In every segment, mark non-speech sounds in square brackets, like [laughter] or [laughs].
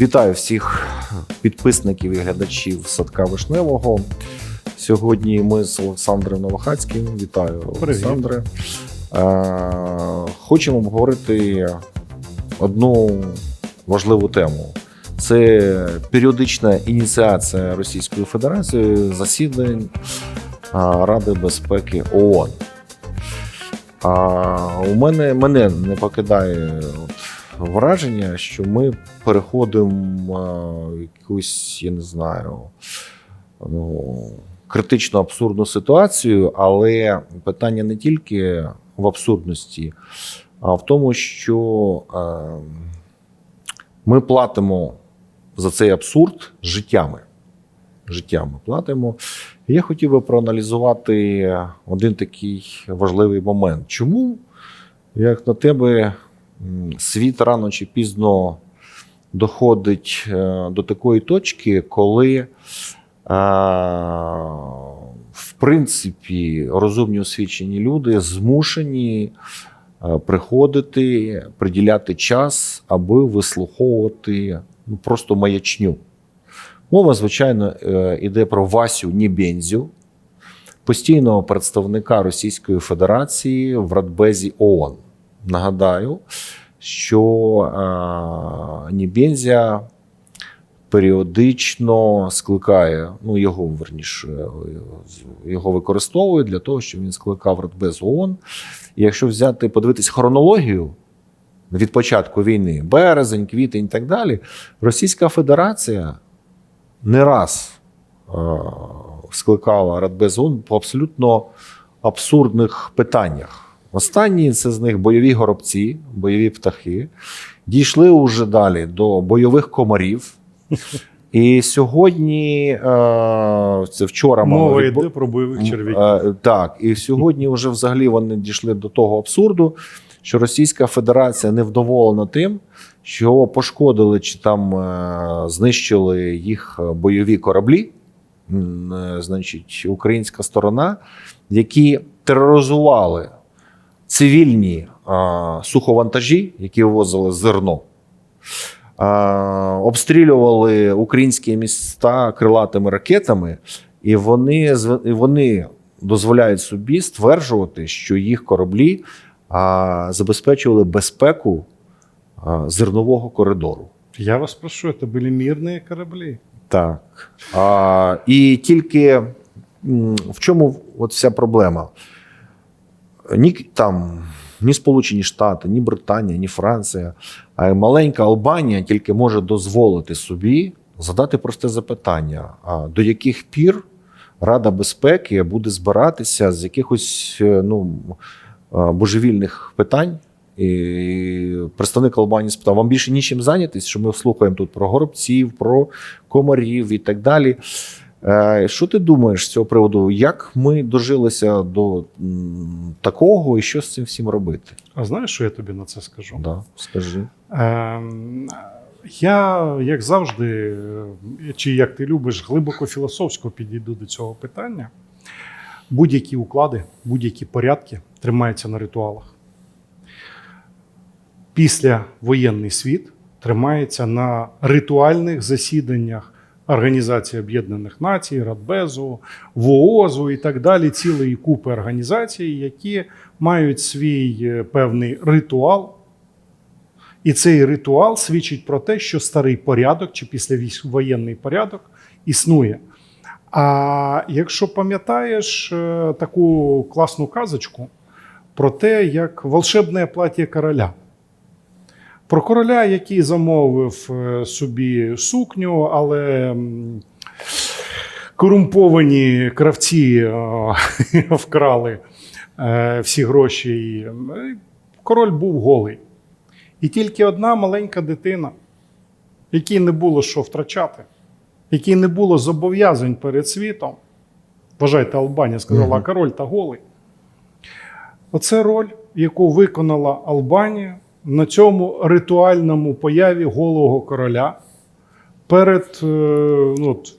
Вітаю всіх підписників і глядачів садка вишневого. Сьогодні ми з Олександром Новохацьким. Вітаю, Олександре. Е, Хочемо обговорити одну важливу тему. Це періодична ініціація Російської Федерації засідань Ради безпеки ООН. А у мене мене не покидає от враження, що ми переходимо в якусь, я не знаю, ну, критично абсурдну ситуацію, але питання не тільки в абсурдності, а в тому, що е, ми платимо за цей абсурд життями. Життями платимо. Я хотів би проаналізувати один такий важливий момент. Чому, як на тебе, світ рано чи пізно доходить е, до такої точки, коли, е, в принципі, розумні освічені люди змушені е, приходити, приділяти час, аби вислуховувати ну, просто маячню. Мова, звичайно, йде про Васю Нібензю, постійного представника Російської Федерації в Радбезі ООН. Нагадаю, що е, Нібензя періодично скликає, ну його верніше, його використовує для того, щоб він скликав Радбез ООН. І якщо взяти, подивитись хронологію від початку війни, березень, квітень і так далі, Російська Федерація не раз е, скликала Радбез ООН по абсолютно абсурдних питаннях. Останні це з них бойові горобці, бойові птахи. Дійшли уже далі до бойових комарів. І сьогодні, е, це вчора мало Мова відбу- йде про бойових черв'яків. Е, Так, і сьогодні вже взагалі вони дійшли до того абсурду, що Російська Федерація невдоволена тим, що пошкодили чи там е, знищили їх бойові кораблі, значить, українська сторона, які тероризували цивільні е, суховантажі, які вивозили зерно. Е, обстрілювали українські міста крилатими ракетами, і вони, вони дозволяють собі стверджувати, що їх кораблі а, забезпечували безпеку а, зернового коридору. Я вас прошу, це були мирні кораблі. Так. А, і тільки в чому от вся проблема? Ні там ні Сполучені Штати, ні Британія, ні Франція, а маленька Албанія тільки може дозволити собі задати просте запитання: а до яких пір Рада безпеки буде збиратися з якихось е, ну, е, божевільних питань? І представник Албанії спитав: вам більше нічим зайнятись, що ми слухаємо тут про горобців, про комарів і так далі. Е, Що ти думаєш з цього приводу? Як ми дожилися до такого і що з цим всім робити? А знаєш, що я тобі на це скажу? Да, скажи. Ем, я, як завжди, е, чи як ти любиш, глибоко філософсько підійду до цього питання. Будь-які уклади, будь-які порядки тримаються на ритуалах. Після воєнний світ тримається на ритуальних засіданнях Організації Об'єднаних Націй, Радбезу, ВООЗу і так далі, цілої купи організацій, які мають свій е, певний ритуал. І цей ритуал свідчить про те, що старий порядок чи післявоєнний порядок існує. А якщо пам'ятаєш е, таку класну казочку про те, як волшебне плаття короля. Про короля, який замовив е, собі сукню, але корумповані кравці е, [laughs] вкрали е, всі гроші. Король був голий. І тільки одна маленька дитина, якій не було що втрачати, якій не було зобов'язань перед світом. Вважайте, Албанія сказала, король та голий. Оце роль, яку виконала Албанія на цьому ритуальному появі голого короля. Перед е, ну, от,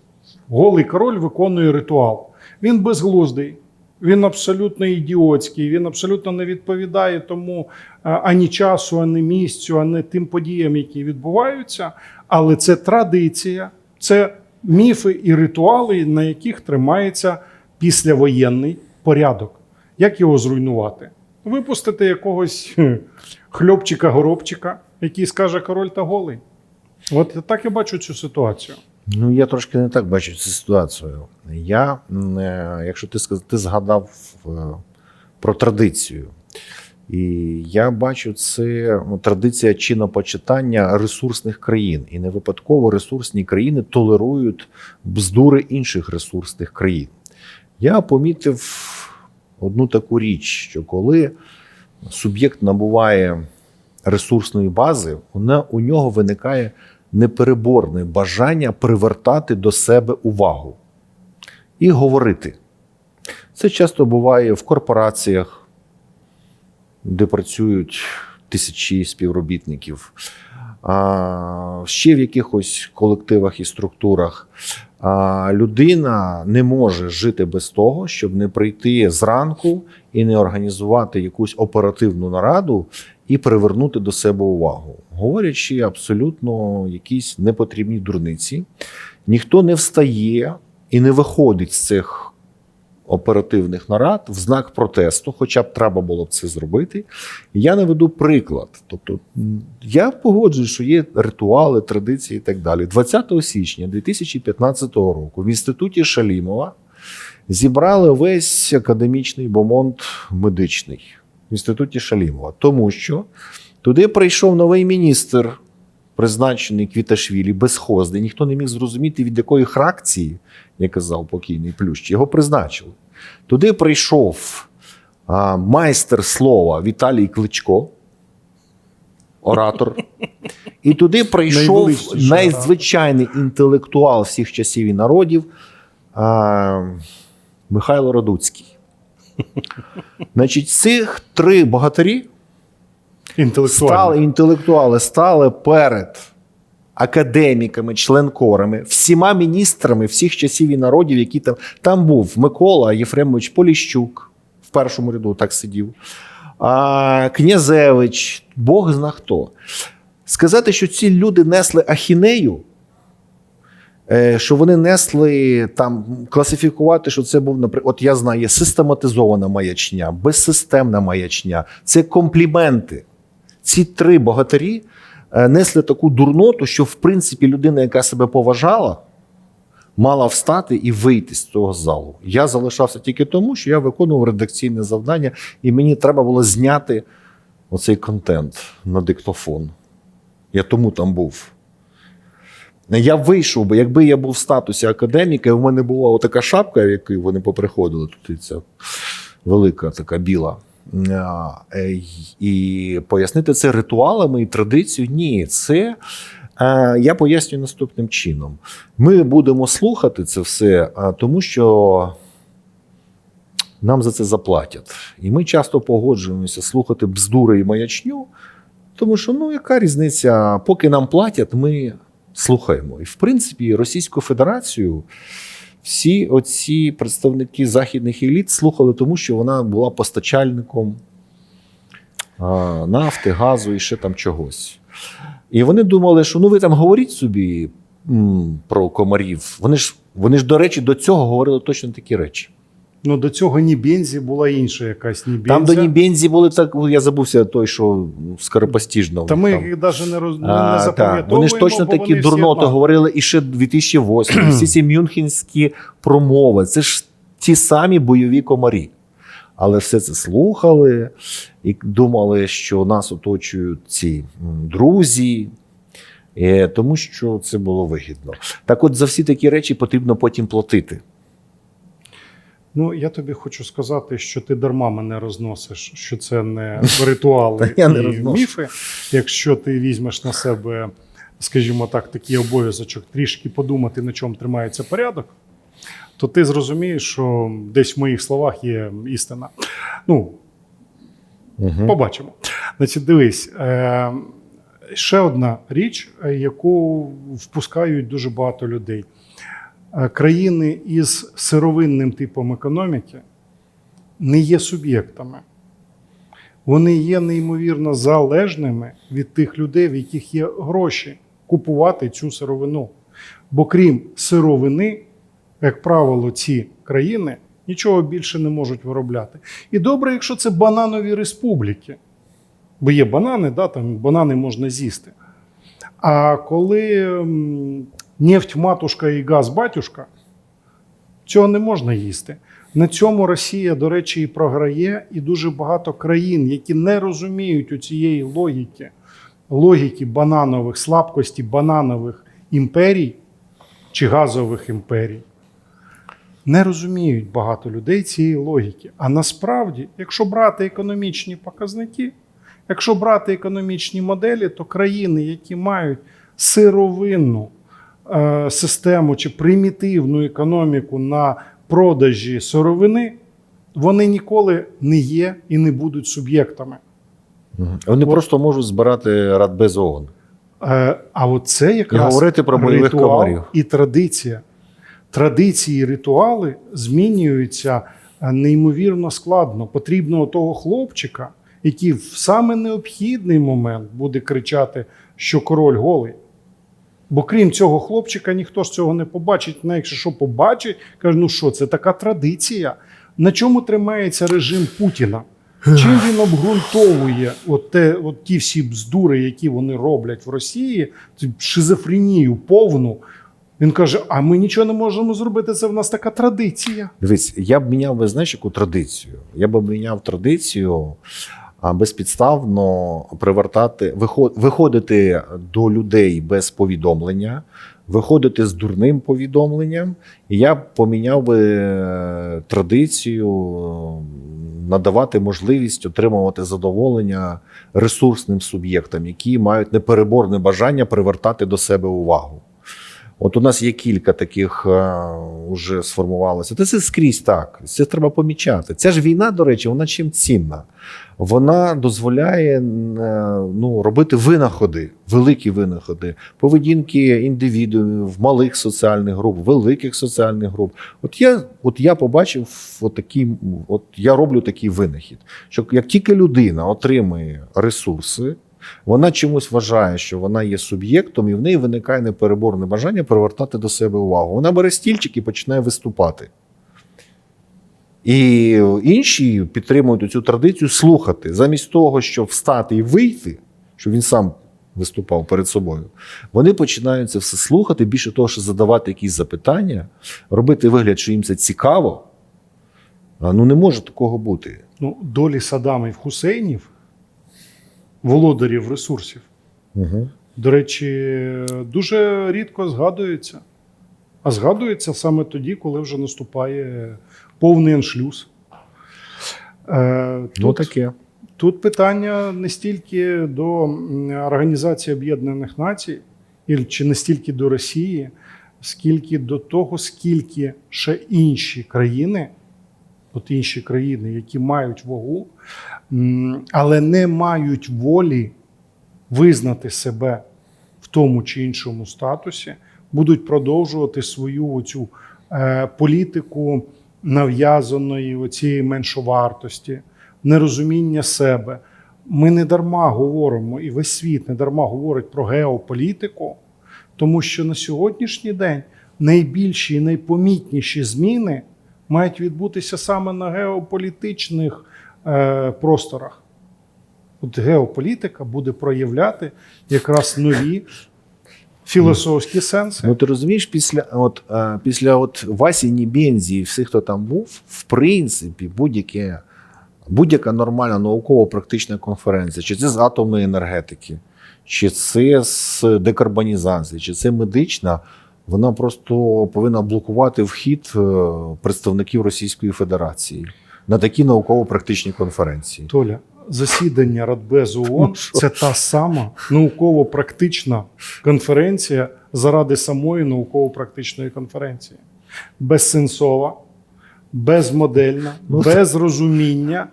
голий король виконує ритуал. Він безглуздий, Він абсолютно ідіотський, він абсолютно не відповідає тому е, ані часу, ані місцю, ані тим подіям, які відбуваються. Але це традиція, це міфи і ритуали, на яких тримається післявоєнний порядок. Як його зруйнувати? Випустити якогось хльопчика-горобчика, який скаже король та голий. От так я бачу цю ситуацію. Ну, я трошки не так бачу цю ситуацію. Я, е, якщо ти сказ- ти згадав е, про традицію, і я бачу це ну, традиція чинопочитання ресурсних країн. І не випадково ресурсні країни толерують бздури інших ресурсних країн. Я помітив одну таку річ, що коли суб'єкт набуває ресурсної бази, вона, у нього виникає непереборне бажання привертати до себе увагу і говорити. Це часто буває в корпораціях, де працюють тисячі співробітників, а ще в якихось колективах і структурах. Людина не може жити без того, щоб не прийти зранку і не організувати якусь оперативну нараду і привернути до себе увагу, говорячи абсолютно якісь непотрібні дурниці. Ніхто не встає і не виходить з цих оперативних нарад в знак протесту, хоча б треба було б це зробити. Я наведу приклад. Тобто, я погоджуюсь, що є ритуали, традиції і так далі. 20 січня 2015 року в інституті Шалімова зібрали весь академічний бомонд медичний в інституті Шалімова, тому що туди прийшов новий міністр, призначений Квіташвілі, безхозний. Ніхто не міг зрозуміти, від якої фракції, як казав покійний Плющ, його призначили. Туди прийшов а, майстер слова Віталій Кличко, оратор. І туди прийшов найзвичайний інтелектуал всіх часів і народів а, Михайло Радуцький. Значить, цих три богатирі Інтелектуально. стали інтелектуали, стали перед академіками, членкорами, всіма міністрами всіх часів і народів, які там там був Микола Єфремович Поліщук в першому ряду так сидів. А, Князевич, Бог зна хто. Сказати, що ці люди несли ахінею, е, що вони несли там класифікувати, що це був, наприклад, от я знаю, є систематизована маячня, безсистемна маячня, це компліменти. Ці три богатирі е, несли таку дурноту, що в принципі людина, яка себе поважала, мала встати і вийти з цього залу. Я залишався тільки тому, що я виконував редакційне завдання, і мені треба було зняти оцей контент на диктофон. Я тому там був. Я вийшов би, якби я був в статусі академіка, і в мене була така шапка, в яку вони поприходили, тут ця велика така біла. Е, І пояснити це ритуалами і традицією. Ні, це е, я пояснюю наступним чином. Ми будемо слухати це все, тому що нам за це заплатять. І ми часто погоджуємося слухати бздури і маячню, тому що ну яка різниця, поки нам платять, ми слухаємо. І в принципі, Російську Федерацію всі оці представники західних еліт слухали, тому що вона була постачальником нафти, газу і ще там чогось. І вони думали, що ну ви там говоріть собі м, про комарів. Вони ж, вони ж, до речі, до цього говорили точно такі речі. Ну, до цього Нібензі була інша якась Нібензя. Там до Нібензі були так, я забувся той, що скоропостіжно. Та ми там. їх навіть не, роз... не запам'ятовуємо. Вони ж точно бо такі вони всі говорили і ще 2008. [clears throat] Всі ці мюнхенські промови. Це ж ті самі бойові комарі. Але все це слухали і думали, що нас оточують ці друзі, е, тому що це було вигідно. Так от за всі такі речі потрібно потім платити. Ну, я тобі хочу сказати, що ти дарма мене розносиш, що це не [laughs] ритуали і міфи. Якщо ти візьмеш на себе, скажімо так, такий обов'язочок трішки подумати, на чому тримається порядок, то ти зрозумієш, що десь в моїх словах є істина. Ну, Угу. Побачимо. Значить, дивись, е, ще одна річ, яку впускають дуже багато людей. Е, Країни із сировинним типом економіки не є суб'єктами. Вони є неймовірно залежними від тих людей, в яких є гроші купувати цю сировину. Бо крім сировини, як правило, ці країни нічого більше не можуть виробляти. І добре, якщо це бананові республіки. Бо є банани, да, там банани можна з'їсти. А коли нефть матушка і газ батюшка, цього не можна їсти. На цьому Росія, до речі, і програє, і дуже багато країн, які не розуміють у цієї логіки, логіки бананових, слабкості бананових імперій чи газових імперій. Не розуміють багато людей цієї логіки. А насправді, якщо брати економічні показники, якщо брати економічні моделі, то країни, які мають сировинну систему чи примітивну економіку на продажі сировини, вони ніколи не є і не будуть суб'єктами. Вони От. просто можуть збирати Радбез ООН. Е, А от це якраз говорити про бойових ритуал комарів. і традиція. Традиції ритуали змінюються е, неймовірно складно. Потрібно того хлопчика, який в саме необхідний момент буде кричати, що король голий. Бо крім цього хлопчика, ніхто ж цього не побачить. Ну, якщо що побачить, каже, ну що, це така традиція. На чому тримається режим Путіна? Чим він обґрунтовує от те, от ті всі бздури, які вони роблять в Росії, шизофренію повну. Він каже: а ми нічого не можемо зробити. Це в нас така традиція. Дивись, я б міняв би знаєш, яку традицію. Я б міняв традицію безпідставно привертати, виход- виходити до людей без повідомлення, виходити з дурним повідомленням. І я поміняв би е, традицію надавати можливість отримувати задоволення ресурсним суб'єктам, які мають непереборне бажання привертати до себе увагу. От у нас є кілька таких е, уже сформувалося. Та це скрізь так. Це треба помічати. Ця ж війна, до речі, вона чим цінна. Вона дозволяє е, ну, робити винаходи, великі винаходи, поведінки індивідуумів, малих соціальних груп, великих соціальних груп. От я, от я побачив от такий, от я роблю такий винахід, що як тільки людина отримує ресурси, вона чомусь вважає, що вона є суб'єктом, і в неї виникає непереборне бажання привертати до себе увагу. Вона бере стільчик і починає виступати. І інші підтримують цю традицію слухати, замість того, щоб встати і вийти, щоб він сам виступав перед собою. Вони починають це все слухати, більше того, що задавати якісь запитання, робити вигляд, що їм це цікаво. Ну не може такого бути. Ну, долі Садамів Хусейнів, володарів ресурсів, Угу. до речі, дуже рідко згадується. А згадується саме тоді, коли вже наступає повний аншлюз. Е, Ну таке. Тут питання не стільки до Організації Об'єднаних Націй, чи не стільки до Росії, скільки до того, скільки ще інші країни, от інші країни, які мають вагу, але не мають волі визнати себе в тому чи іншому статусі, будуть продовжувати свою оцю е, політику нав'язаної оцієї меншовартості, нерозуміння себе. Ми не дарма говоримо, і весь світ не дарма говорить про геополітику, тому що на сьогоднішній день найбільші і найпомітніші зміни мають відбутися саме на геополітичних е, просторах. От геополітика буде проявляти якраз нові філософські сенси. Ну ти розумієш, після от, е, після от Васі Нібензі і всіх, хто там був, в принципі, будь-яке, будь-яка нормальна науково-практична конференція, чи це з атомної енергетики, чи це з декарбонізації, чи це медична, вона просто повинна блокувати вхід е, представників Російської Федерації на такі науково-практичні конференції. Толя, засідання Радбезу ООН Ну, це та сама науково-практична конференція заради самої науково-практичної конференції. Безсенсова, безмодельна, Ну, без розуміння,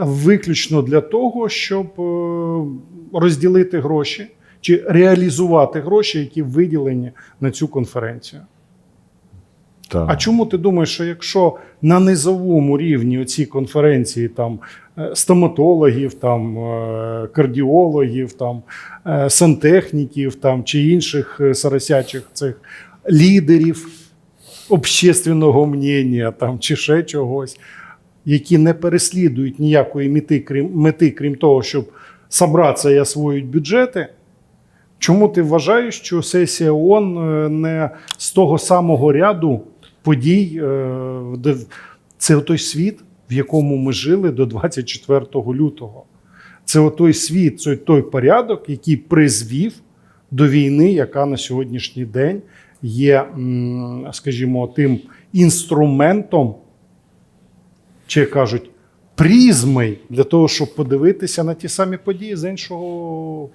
виключно для того, щоб е, розділити гроші чи реалізувати гроші, які виділені на цю конференцію. Так. А чому ти думаєш, що якщо на низовому рівні оці конференції там е, стоматологів, там е, кардіологів, там е, сантехніків, там чи інших соросячих цих лідерів общественного мнення, там чи ще чогось, які не переслідують ніякої мети, крім мети, крім того, щоб собратися і освоїть бюджети. Чому ти вважаєш, що сесія ООН не з того самого ряду подій, е, це той світ, в якому ми жили до 24 лютого? Це той світ, це той порядок, який призвів до війни, яка на сьогоднішній день є, скажімо, тим інструментом, чи кажуть, призмою для того, щоб подивитися на ті самі події з іншого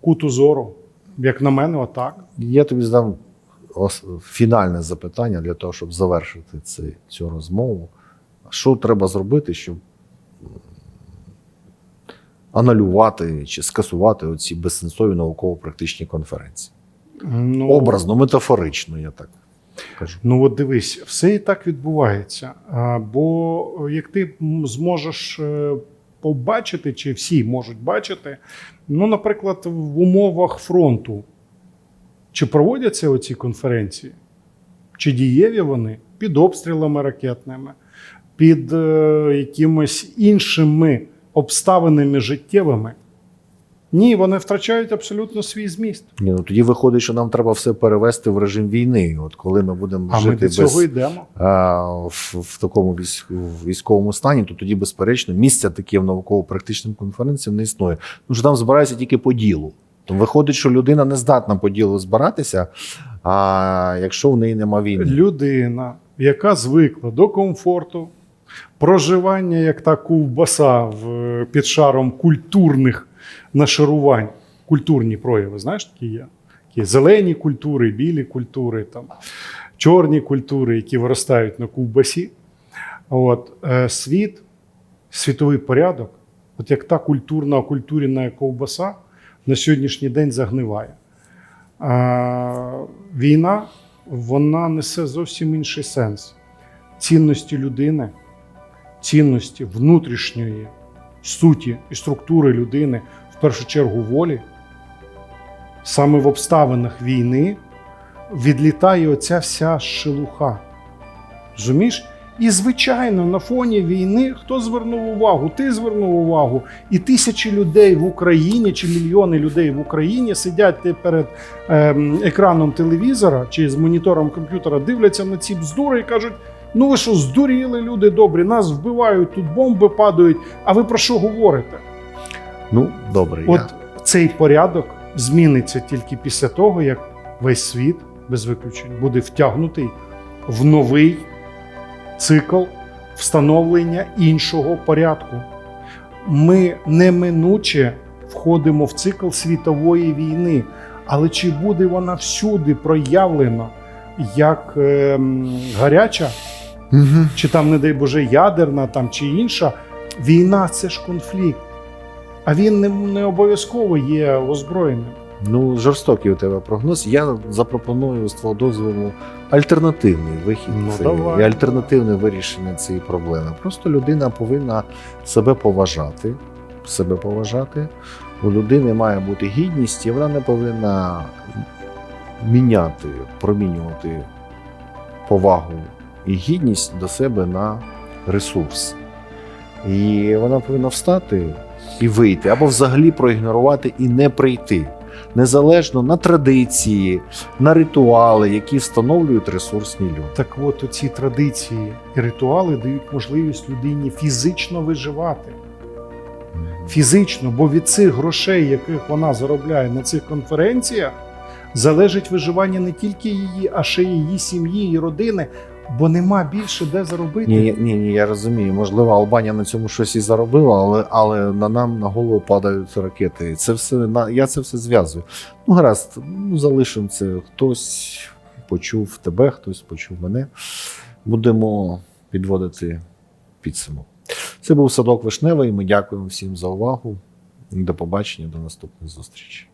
куту зору. Як на мене, отак. Я тобі задам фінальне запитання для того, щоб завершити ци, цю розмову. Що треба зробити, щоб м, анулювати чи скасувати оці безсенсові науково-практичні конференції? Ну, Образно, метафорично, я так кажу. Ну, от дивись, все і так відбувається. Бо як ти зможеш е, побачити, чи всі можуть бачити, ну, наприклад, в умовах фронту, чи проводяться оці конференції, чи дієві вони під обстрілами ракетними, під е, якимись іншими обставинами життєвими. Ні, вони втрачають абсолютно свій зміст. Ні, ну тоді виходить, що нам треба все перевести в режим війни. От коли ми будемо А ми жити до цього без, йдемо. а, в, в такому військовому стані, то тоді, безперечно, місця таке в науково-практичним конференціям не існує. Тому що там збираються тільки по ділу. То виходить, що людина не здатна по ділу збиратися, а якщо в неї нема війни. людина, яка звикла до комфорту, проживання як та ковбаса в, під шаром культурних нашарувань, культурні прояви, знаєш, такі є. Такі зелені культури, білі культури, там, чорні культури, які виростають на ковбасі. От, е, світ, світовий порядок, от як та культурна окультурена ковбаса на сьогоднішній день загниває. Війна вона несе зовсім інший сенс. Цінності людини, цінності внутрішньої суті і структури людини, в першу чергу волі, саме в обставинах війни відлітає оця вся шелуха. Розумієш? І, звичайно, на фоні війни хто звернув увагу? Ти звернув увагу. І тисячі людей в Україні чи мільйони людей в Україні сидять перед ем, екраном телевізора чи з монітором комп'ютера, дивляться на ці бздури і кажуть: ну ви що, здуріли, люди добрі, нас вбивають, тут бомби падають. А ви про що говорите? Ну, добре, От я. цей порядок зміниться тільки після того, як весь світ без виключень буде втягнутий в новий цикл встановлення іншого порядку. Ми неминуче входимо в цикл світової війни, але чи буде вона всюди проявлена як ем, гаряча, Угу. чи там, не дай Боже, ядерна там, чи інша, війна це ж конфлікт. А він не, не обов'язково є озброєним. Ну, жорстокий у тебе прогноз. Я запропоную з твого дозволу альтернативний вихід Ну, цієї- давай. і альтернативне вирішення цієї проблеми. Просто людина повинна себе поважати, себе поважати. У людини має бути гідність, і вона не повинна міняти, промінювати повагу і гідність до себе на ресурс. І вона повинна встати і вийти, або взагалі проігнорувати і не прийти. Незалежно на традиції, на ритуали, які встановлюють ресурсні люди. Так от ці традиції і ритуали дають можливість людині фізично виживати. Фізично, бо від цих грошей, яких вона заробляє на цих конференціях, залежить виживання не тільки її, а ще й її сім'ї і родини, бо нема більше де заробити. Ні, ні, ні, я розумію. Можливо, Албанія на цьому щось і заробила, але, але на нам на голову падають ракети. Це все на я це все зв'язую. Ну, гаразд, ну залишимо це. Хтось почув тебе, хтось почув мене. Будемо підводити підсумок. Це був садок Вишневий. Ми дякуємо всім за увагу. До побачення, до наступних зустрічей.